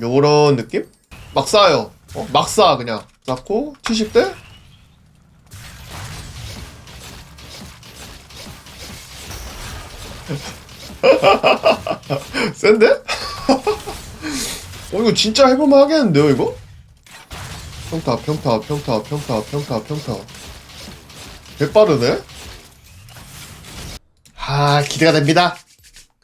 요런 느낌? 막 쏴요. 어, 막 쏴, 그냥. 쌓고, 70대? 센데? 어, 이거 진짜 해볼만 하겠는데요, 이거? 평타, 평타, 평타, 평타, 평타, 평타. 개빠르네? 아, 기대가 됩니다.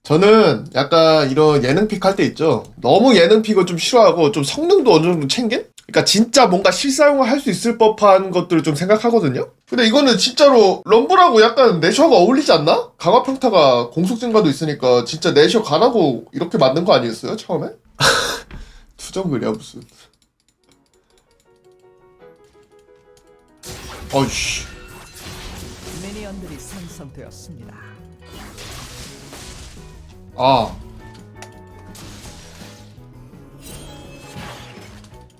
저는 약간 이런 예능픽 할 때 있죠. 너무 예능픽을 좀 싫어하고 좀 성능도 어느 정도 챙긴? 그러니까 진짜 뭔가 실사용을 할 수 있을 법한 것들을 좀 생각하거든요. 근데 이거는 진짜로 럼블하고 약간 내셔가 어울리지 않나? 강화 평타가 공속 증가도 있으니까 진짜 내셔 가라고 이렇게 만든 거 아니었어요 처음에? 투정글이야 무슨? 어이씨. 미니언들이 생성되었습니다. 아.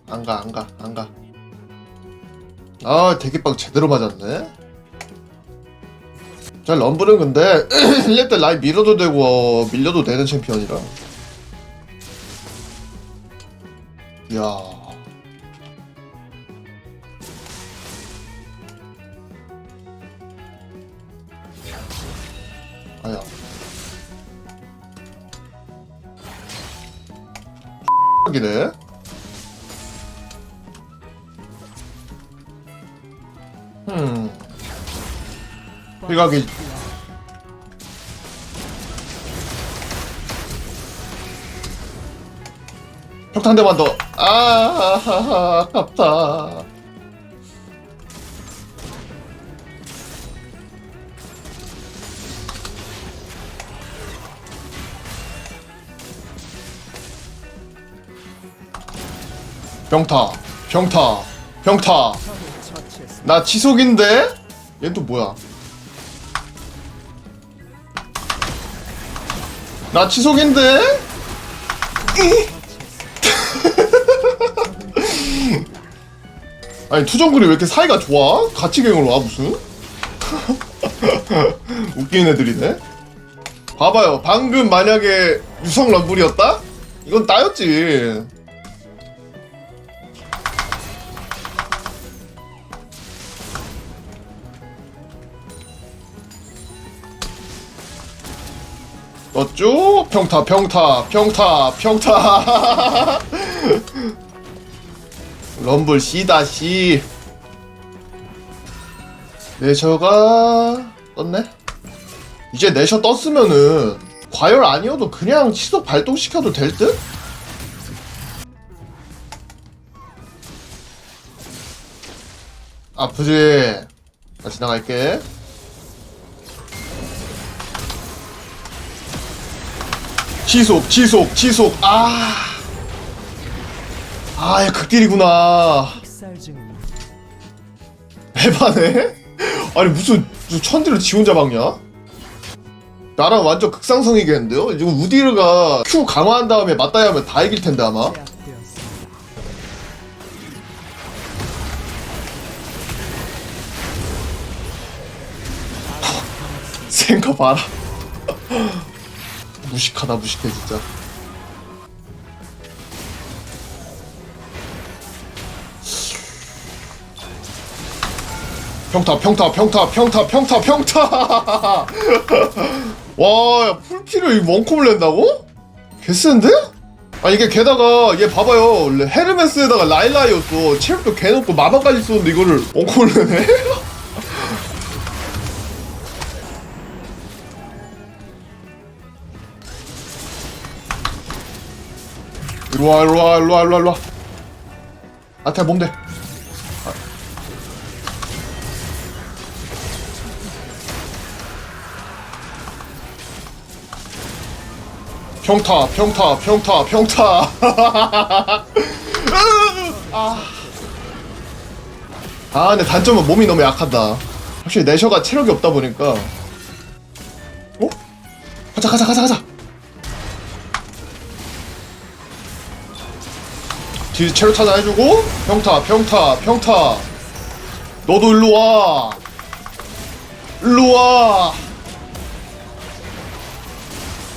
안 가, 안 가, 안 가. 아, 대기빵 제대로 맞았네. 자, 럼블은 근데 1렙 때 라인 밀어도 되고 어, 밀려도 되는 챔피언이라. 이야. 아야. 이네 음. 평타 한 대만 더. 아, 아깝다. 평타. 적을 처치했습니다. 나 지속인데? 얘 또 뭐야? 나 지속인데? 아니 투정글이 왜 이렇게 사이가 좋아? 같이 갱을 와 무슨? 웃기는 애들이네. 봐봐요. 방금 만약에 유성 럼블이었다? 이건 따였지. 떴죠? 평타 평타 평타 평타 럼블 C다 C 내셔가 떴네? 이제 내셔 떴으면은 과열 아니어도 그냥 시속 발동시켜도 될 듯? 아프지? 나 지나갈게 지속 지속 지속 아 아, 야, 극딜이구나. 에바네? 아니, 무슨, 천디를 지 혼자 박냐? 나랑 완전 극상성이겠는데요? 이거 우디르가 Q 강화한 다음에 맞다이 하면 다 이길 텐데, 아마. 거 봐라. 무식하다, 무식해, 진짜. 평타, 평타, 평타, 평타, 평타, 평타! 와, 야, 풀피를 이 원콤을 낸다고? 개센데? 아, 이게 게다가, 얘 봐봐요. 헤르메스에다가 라일라이였어. 체력도 개 높고 마마까지 쏘는데 이거를 원콤을 내네? 일로와 일로와 일로와 일로와 일로와. 아타 몸대. 평타 평타 평타 평타. 아. 아 근데 단점은 몸이 너무 약하다. 확실히 내셔가 체력이 없다 보니까. 어? 가자 가자 가자 가자 뒤 체력 차단해주고 평타 평타 평타. 너도 일로 와. 일로와.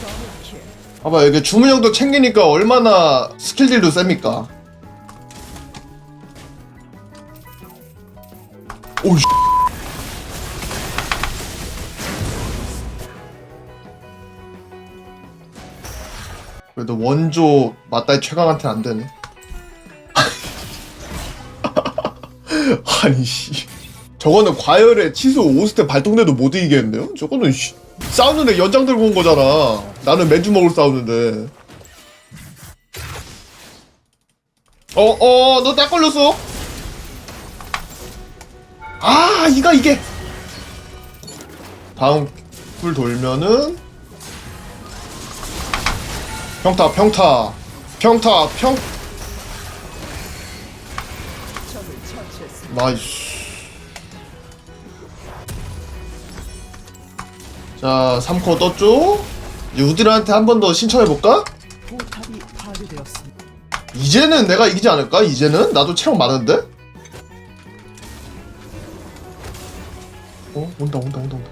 더블킬. 봐봐 이게 주문형도 챙기니까 얼마나 스킬들도 셉니까? 오이 그래도 원조 맞다이 최강한테 안 되네 아니 씨. 저거는 과열에 치수 5스텝 발동돼도 못 이기겠는데요? 저거는 씨 싸우는데 연장 들고 온 거잖아. 나는 맨주 먹을 싸우는데. 어어 너 딱 걸렸어. 아 이거 이게. 다음 풀 돌면은 평타 평타 평타 평 나이스 자 3코 떴죠 이제 우드한테 한 번 더 신청해볼까? 이제는 내가 이기지 않을까? 이제는? 나도 체력 많은데? 어? 온다 온다 온다 온다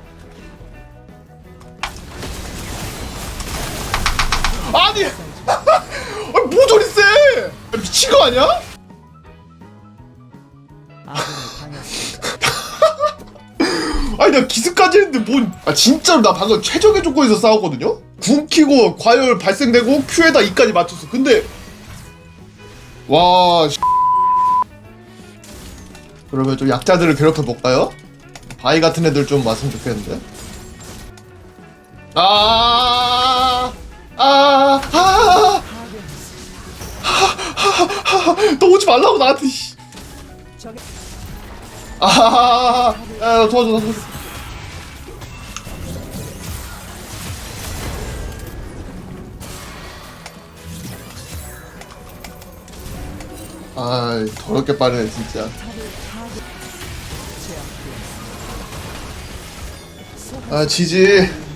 아니! 아니 뭐 저리 세! 미친 거 아니야? 아니 내가 기습까지 했는데 뭔 아, 진짜로 나 방금 최적의 조건에서 싸웠거든요? 궁 키고 과열 발생되고 Q에다 E까지 맞췄어 근데 와 씨. 그러면 좀 약자들을 괴롭혀 볼까요? 바위 같은 애들 좀 왔으면 좋겠는데 아, 아, 아, 아, 파괴했습니다. 너 오지 말라고 나한테, 씨. 적의 아, 야, 도와줘, 도와줘. 아, 더럽게 빠르네, 진짜. 아, 지지.